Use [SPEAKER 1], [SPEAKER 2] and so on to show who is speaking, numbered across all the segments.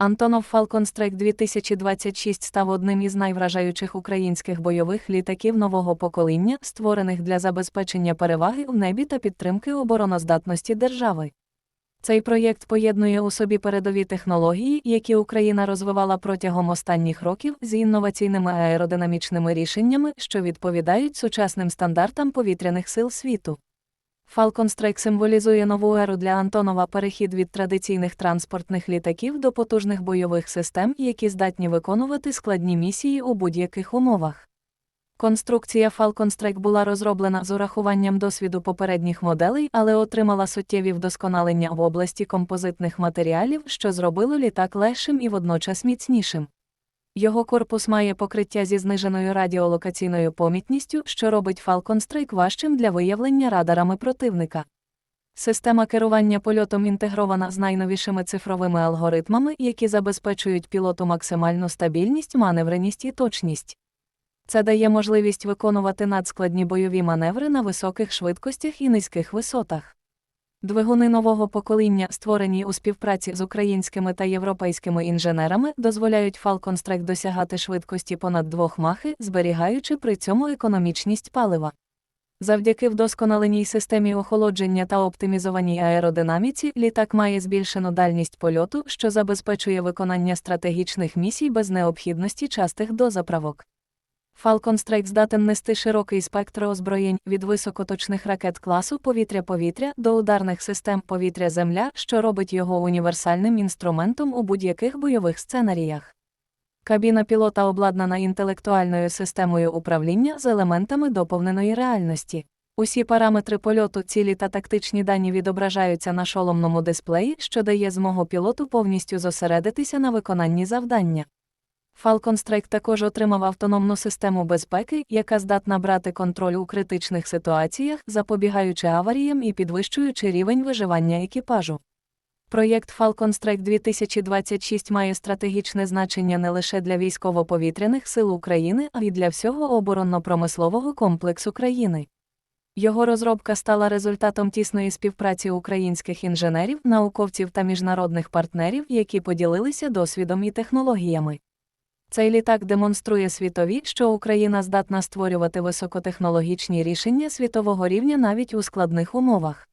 [SPEAKER 1] Антонов Falcon Strike 2026 став одним із найвражаючих українських бойових літаків нового покоління, створених для забезпечення переваги у небі та підтримки обороноздатності держави. Цей проєкт поєднує у собі передові технології, які Україна розвивала протягом останніх років з інноваційними аеродинамічними рішеннями, що відповідають сучасним стандартам повітряних сил світу. Falcon Strike символізує нову еру для Антонова перехід від традиційних транспортних літаків до потужних бойових систем, які здатні виконувати складні місії у будь-яких умовах. Конструкція Falcon Strike була розроблена з урахуванням досвіду попередніх моделей, але отримала суттєві вдосконалення в області композитних матеріалів, що зробило літак легшим і водночас міцнішим. Його корпус має покриття зі зниженою радіолокаційною помітністю, що робить Falcon Strike важчим для виявлення радарами противника. Система керування польотом інтегрована з найновішими цифровими алгоритмами, які забезпечують пілоту максимальну стабільність, маневреність і точність. Це дає можливість виконувати надскладні бойові маневри на високих швидкостях і низьких висотах. Двигуни нового покоління, створені у співпраці з українськими та європейськими інженерами, дозволяють Falcon Strike досягати швидкості понад 2 махи, зберігаючи при цьому економічність палива. Завдяки вдосконаленій системі охолодження та оптимізованій аеродинаміці, літак має збільшену дальність польоту, що забезпечує виконання стратегічних місій без необхідності частих дозаправок. Falcon Strike здатен нести широкий спектр озброєнь від високоточних ракет класу повітря-повітря до ударних систем повітря-земля, що робить його універсальним інструментом у будь-яких бойових сценаріях. Кабіна пілота обладнана інтелектуальною системою управління з елементами доповненої реальності. Усі параметри польоту, цілі та тактичні дані відображаються на шоломному дисплеї, що дає змогу пілоту повністю зосередитися на виконанні завдання. Falcon Strike також отримав автономну систему безпеки, яка здатна брати контроль у критичних ситуаціях, запобігаючи аваріям і підвищуючи рівень виживання екіпажу. Проєкт Falcon Strike 2026 має стратегічне значення не лише для військово-повітряних сил України, а й для всього оборонно-промислового комплексу країни. Його розробка стала результатом тісної співпраці українських інженерів, науковців та міжнародних партнерів, які поділилися досвідом і технологіями. Цей літак демонструє світові, що Україна здатна створювати високотехнологічні рішення світового рівня навіть у складних умовах.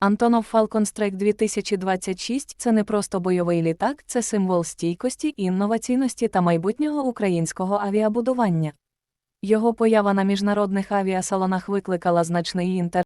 [SPEAKER 1] Антонов Falcon Strike 2026 це не просто бойовий літак, це символ стійкості, інноваційності та майбутнього українського авіабудування. Його поява на міжнародних авіасалонах викликала значний інтерес.